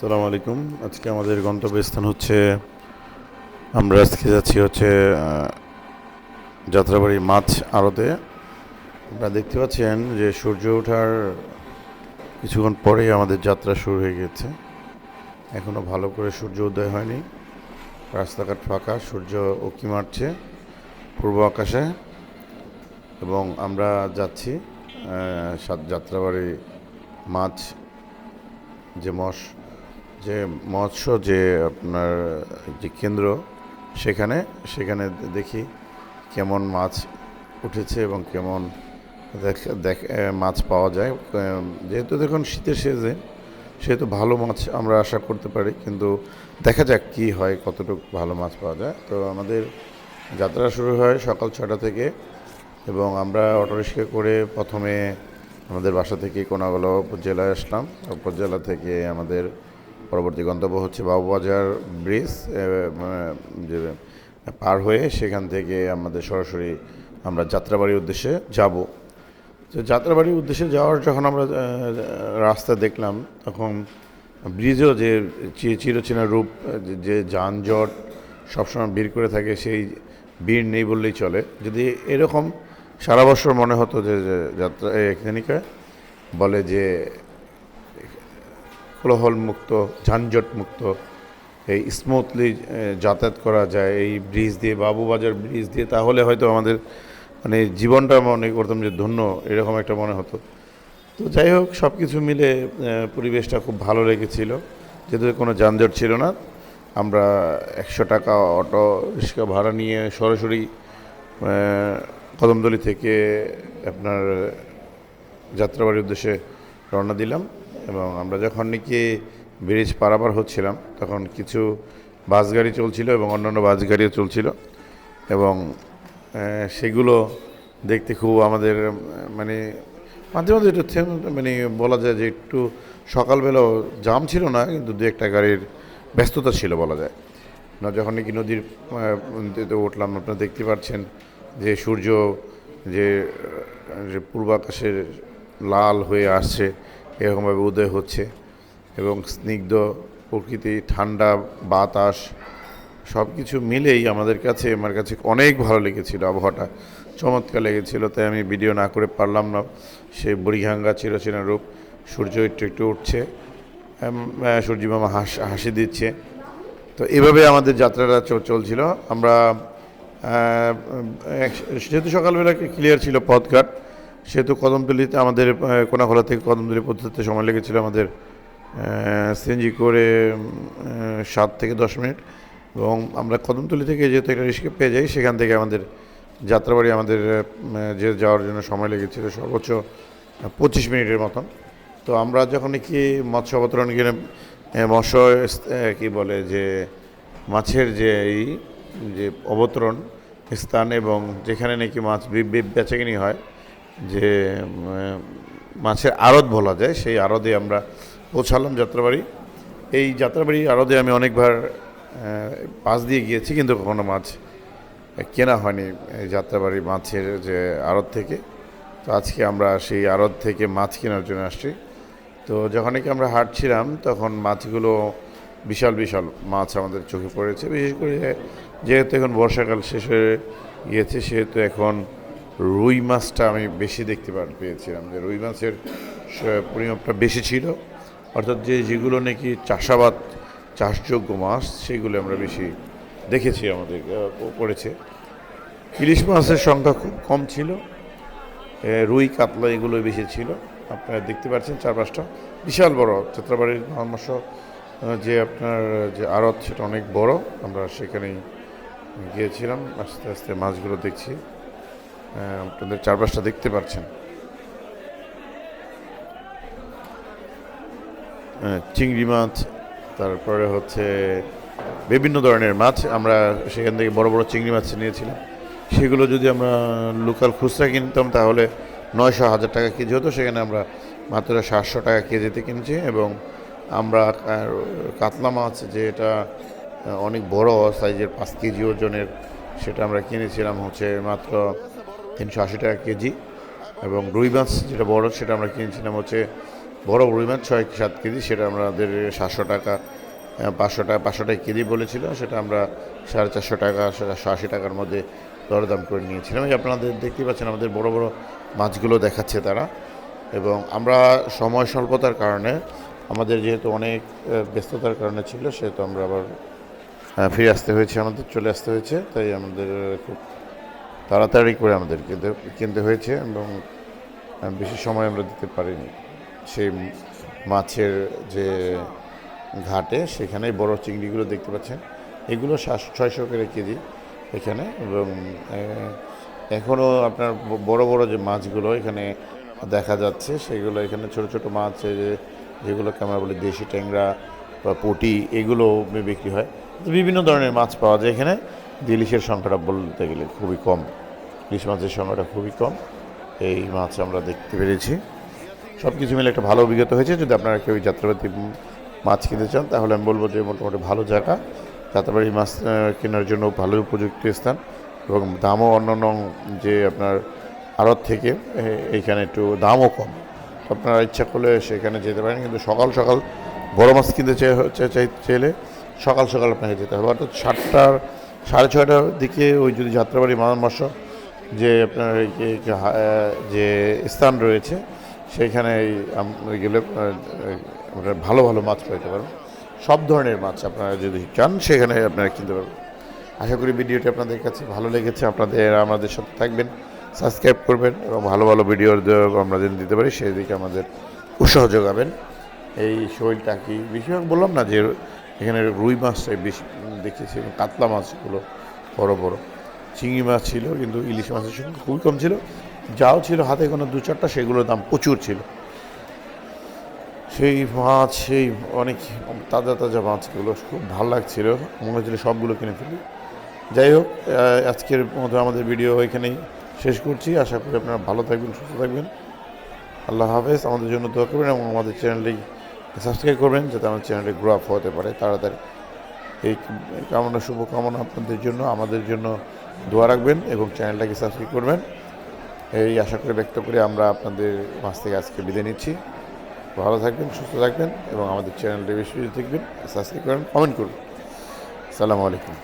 সালাম আলাইকুম। আজকে আমাদের গন্তব্যস্থান হচ্ছে, আমরা আজকে যাচ্ছি হচ্ছে যাত্রাবাড়ি মাছ আড়তে। আপনারা দেখতে পাচ্ছেন যে সূর্য ওঠার কিছুক্ষণ পরেই আমাদের যাত্রা শুরু হয়ে গেছে। এখনও ভালো করে সূর্য উদয় হয়নি। রাস্তাঘাট ফাঁকা, সূর্য উঁকি মারছে পূর্ব আকাশে। এবং আমরা যাচ্ছি যাত্রাবাড়ি মাছ যে মৎস যে মৎস্য যে আপনার যে কেন্দ্র, সেখানে সেখানে দেখি কেমন মাছ উঠেছে এবং কেমন দেখ মাছ পাওয়া যায়। যেহেতু দেখুন শীতের শেষে সেহেতু ভালো মাছ আমরা আশা করতে পারি, কিন্তু দেখা যাক কি হয়, কতটুকু ভালো মাছ পাওয়া যায়। তো আমাদের যাত্রা শুরু হয় সকাল ছটা থেকে এবং আমরা অটোরিক্সা করে প্রথমে আমাদের বাসা থেকে কোনাগলা উপজেলায় আসলাম। উপজেলা থেকে আমাদের পরবর্তী গন্তব্য হচ্ছে বাবুবাজার ব্রিজ মানে যে পার হয়ে সেখান থেকে আমাদের সরাসরি আমরা যাত্রাবাড়ির উদ্দেশ্যে যাব। তো যাত্রাবাড়ির উদ্দেশ্যে যাওয়ার যখন আমরা রাস্তা দেখলাম, তখন ব্রিজও যে চিরচেনা রূপ, যে- যানজট সবসময় ভিড় করে থাকে, সেই ভিড় নেই বললেই চলে। যদি এরকম সারা বছর মনে হতো যে যাত্রা এখানিকা বলে যে কোলাহল মুক্ত এই স্মুথলি যাতায়াত করা যায় এই ব্রিজ দিয়ে বাবুবাজার ব্রিজ দিয়ে তাহলে হয়তো আমাদের মানে জীবনটা মনে করতাম যে ধন্য এরকম একটা মনে হতো। তো যাই হোক সব কিছু মিলে পরিবেশটা খুব ভালো লেগেছিল। যেহেতু কোনো যানজট ছিল না আমরা একশো টাকা অটো রিক্সা ভাড়া নিয়ে সরাসরি আহ, কদমতলি থেকে আপনার যাত্রাবাড়ির উদ্দেশ্যে রওনা দিলাম এবং আমরা যখন নাকি ব্রিজ পারাপার হচ্ছিলাম তখন কিছু বাস গাড়ি চলছিল এবং অন্যান্য বাস গাড়িও চলছিল এবং সেগুলো দেখতে খুব আমাদের মানে মাঝে মাঝে একটু মানে বলা যায় যে একটু সকালবেলাও জাম ছিল না কিন্তু দু একটা গাড়ির ব্যস্ততা ছিল বলা যায়। না যখন নাকি নদীর উঠলাম আপনারা দেখতে পাচ্ছেন যে সূর্য যে আহ, যে পূর্ব আকাশে লাল হয়ে আসছে, এরকমভাবে উদয় হচ্ছে এবং স্নিগ্ধ প্রকৃতি, ঠান্ডা বাতাস সব কিছু মিলেই আমাদের কাছে, আমার কাছে অনেক ভালো লেগেছিল আবহাওয়াটা। চমৎকার লেগেছিল, তাই আমি ভিডিও না করে পারলাম না। সেই বুড়িঘাঙ্গা চিরচেনা রূপ, সূর্য একটু একটু উঠছে সূর্যি মামা হাস, হাসি দিচ্ছে। তো এভাবে আমাদের যাত্রাটা চলছিল। আমরা যেহেতু সকালবেলা ক্লিয়ার ছিল পথঘাট সেহেতু কদমতলিতে আমাদের কোনাখোলা থেকে কদমতলি পৌঁছতে সময় লেগেছিল আমাদের সিএনজি করে সাত থেকে দশ মিনিট। এবং আমরা কদমতলি থেকে যেহেতু একটা রিস্কে পেয়ে যাই, সেখান থেকে আমাদের যাত্রাবাড়ি আমাদের যে যাওয়ার জন্য সময় লেগেছিল সর্বোচ্চ পঁচিশ মিনিটের মতন। তো আমরা যখন কি মৎস্য অবতরণ গেলে মৎস্য কী বলে যে মাছের যে এই, যে অবতরণ স্থান এবং যেখানে নাকি মাছ বেচাকিনি হয় যে মাছের আড়ত বলা যায়, সেই আড়তে আমরা পৌঁছালাম যাত্রাবাড়ি। এই যাত্রাবাড়ি আড়তে আমি অনেকবার পাশ দিয়ে গিয়েছি, কিন্তু কখনো মাছ কেনা হয়নি যাত্রাবাড়ি মাছের যে আড়ত থেকে। তো আজকে আমরা সেই আড়ত থেকে মাছ কেনার জন্য আসছি। তো যখন নাকি আমরা হাঁটছিলাম, তখন মাছগুলো বিশাল বিশাল মাছ আমাদের চোখে পড়েছে। বিশেষ করে যেহেতু এখন বর্ষাকাল শেষ হয়ে গিয়েছে, সেহেতু এখন রুই মাছটা আমি বেশি দেখতে পেয়েছিলাম যে রুই মাছের পরিমাপটা বেশি ছিল। অর্থাৎ যে যেগুলো নাকি চাষাবাদ চাষযোগ্য মাছ, সেগুলো আমরা বেশি দেখেছি আমাদের পড়েছে ইলিশ মাছের সংখ্যা খুব কম ছিল। রুই, কাতলা এগুলো বেশি ছিল। আপনারা দেখতে পাচ্ছেন চার পাঁচটা বিশাল বড় যাত্রাবাড়ির পরামর্শ যে আপনার যে আড়ত, সেটা অনেক বড়। আমরা সেখানেই গিয়েছিলাম, আস্তে আস্তে মাছগুলো দেখছি। আপনাদের চারপাশটা দেখতে পাচ্ছেন। চিংড়ি মাছ, তারপরে হচ্ছে বিভিন্ন ধরনের মাছ। আমরা সেখান থেকে বড় বড় চিংড়ি মাছ নিয়েছিলাম। সেগুলো যদি আমরা লোকাল খুচরা কিনতাম, তাহলে নয়শো, হাজার টাকা কেজি হতো। সেখানে আমরা মাত্র সাতশো টাকা কেজিতে কিনছি এবং আমরা কাতলা মাছ, যেটা অনেক বড় সাইজের পাঁচ কেজি ওজনের, সেটা আমরা কিনেছিলাম হচ্ছে মাত্র তিনশো আশি টাকা কেজি এবং রুই মাছ যেটা বড়, সেটা আমরা কিনেছিলাম হচ্ছে বড় রুই মাছ, ছয় সাত কেজি, সেটা আমাদের সাতশো টাকা পাঁচশো টাকা পাঁচশো টাকা কেজি বলেছিল, সেটা আমরা সাড়ে চারশো টাকা চারশো আশি টাকার মধ্যে দরদাম করে নিয়েছিলাম। আপনাদের দেখতেই পাচ্ছেন আমাদের বড় বড় মাছগুলো দেখাচ্ছে তারা এবং আমরা সময় স্বল্পতার কারণে, আমাদের যেহেতু অনেক ব্যস্ততার কারণে ছিল, সেহেতু আমরা আবার ফিরে আসতে হয়েছে, আমাদের চলে আসতে হয়েছে, তাই আমাদের খুব তাড়াতাড়ি করে আমাদের কিনতে কিনতে হয়েছে এবং বেশি সময় আমরা দিতে পারিনি। সেই মাছের যে ঘাটে সেখানে বড় চিংড়িগুলো দেখতে পাচ্ছেন। এগুলো সাতশো ছয়শো করে কেজি এখানে এবং এখনও আপনার বড় বড় যে মাছগুলো এখানে দেখা যাচ্ছে, সেগুলো এখানে ছোট ছোট মাছ যেগুলোকে আমরা বলি দেশি ট্যাংরা বা পুঁটি, এগুলো বিক্রি হয়। বিভিন্ন ধরনের মাছ পাওয়া যায় এখানে। ইলিশের সংখ্যাটা বলতে গেলে খুবই কম। ইলিশ মাছের সংখ্যাটা খুবই কম। এই মাছ আমরা দেখতে পেরেছি। সব কিছু মিলে একটা ভালো অভিজ্ঞতা হয়েছে। যদি আপনারা কেউ যাত্রাবাড়ি মাছ কিনতে চান, তাহলে আমি বলব যে মোটামুটি ভালো জায়গা। যাত্রাবাড়ি মাছ কেনার জন্য ভালো উপযুক্ত স্থান এবং দামও অন্যান্য যে আপনার আড়ত থেকে এইখানে একটু দামও কম। আপনারা ইচ্ছা করলে সেখানে যেতে পারেন, কিন্তু সকাল সকাল বড় মাছ কিনতে চাই- চাইলে সকাল সকাল আপনাকে যেতে হবে। অর্থাৎ সাতটার সাড়ে ছয়টার দিকে ওই যদি যাত্রাবাড়ি মৎস্য, যে আপনার যে- স্থান রয়েছে সেইখানে এই গেলে আমরা ভালো ভালো মাছ পেতে পারবেন। সব ধরনের মাছ আপনারা যদি চান, সেখানে আপনারা কিনতে পারবেন। আশা করি ভিডিওটি আপনাদের কাছে ভালো লেগেছে। আপনাদের, আমাদের সাথে থাকবেন, সাবস্ক্রাইব করবেন এবং ভালো ভালো ভিডিও আমরা যেন দিতে পারি, সেই দিকে আমাদের উৎসাহ যোগাবেন। এই শরীরটা কি, বেশিরভাগ বললাম না যে, এখানে রুই মাছটাই বেশি দেখেছি এবং কাতলা মাছগুলো বড় বড়। চিংড়ি মাছ ছিল, কিন্তু ইলিশ মাছের সঙ্গে খুবই কম ছিল। যাও ছিল হাতে কোনো দু চারটা, সেগুলোর দাম প্রচুর ছিল। সেই মাছ, সেই অনেক তাজা তাজা মাছগুলো খুব ভালো লাগছিল। মনে হচ্ছিল সবগুলো কিনে ফেলি। যাই হোক আজকের মতো আমাদের ভিডিও এখানেই শেষ করছি। আশা করি আপনারা ভালো থাকবেন, সুস্থ থাকবেন। আল্লাহ হাফেজ। আমাদের জন্য দোয়া করবেন এবং আমাদের চ্যানেলটি সাবস্ক্রাইব করবেন, যাতে আমাদের চ্যানেলটি গ্রো আপ হতে পারে তাড়াতাড়ি। এই কামনা, শুভকামনা আপনাদের জন্য, আমাদের জন্য দোয়া রাখবেন এবং চ্যানেলটাকে সাবস্ক্রাইব করবেন। এই আশা করে ব্যক্ত করে আমরা আপনাদের মাছ থেকে আজকে বিদায় নিচ্ছি। ভালো থাকবেন, সুস্থ থাকবেন এবং আমাদের চ্যানেলটি বেশি বেশি দেখবেন, সাবস্ক্রাইব করেন কমেন্ট করুন সালামু আলাইকুম।